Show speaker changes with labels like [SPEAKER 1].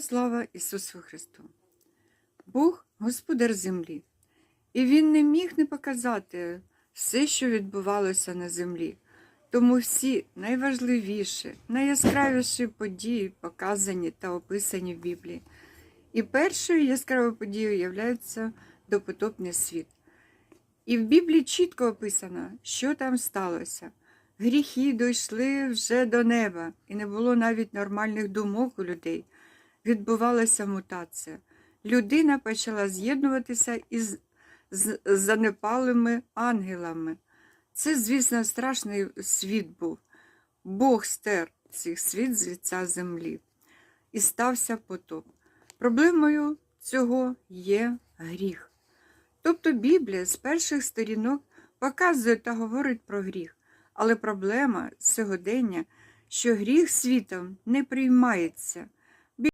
[SPEAKER 1] слава Ісусу Христу! Бог господар землі, і Він не міг не показати все, що відбувалося на землі. Тому всі найважливіші, найяскравіші події показані та описані в Біблії. І першою яскравою подією є допотопний світ. І в Біблії чітко описано, що там сталося. Гріхи дійшли вже до неба, і не було навіть нормальних думок у людей. Відбувалася мутація. Людина почала з'єднуватися із занепалими ангелами. Це, звісно, страшний світ був. Бог стер цих світ з лиця землі. І стався потоп. Проблемою цього є гріх. Тобто Біблія з перших сторінок показує та говорить про гріх. Але проблема сьогодення, що гріх світом не приймається.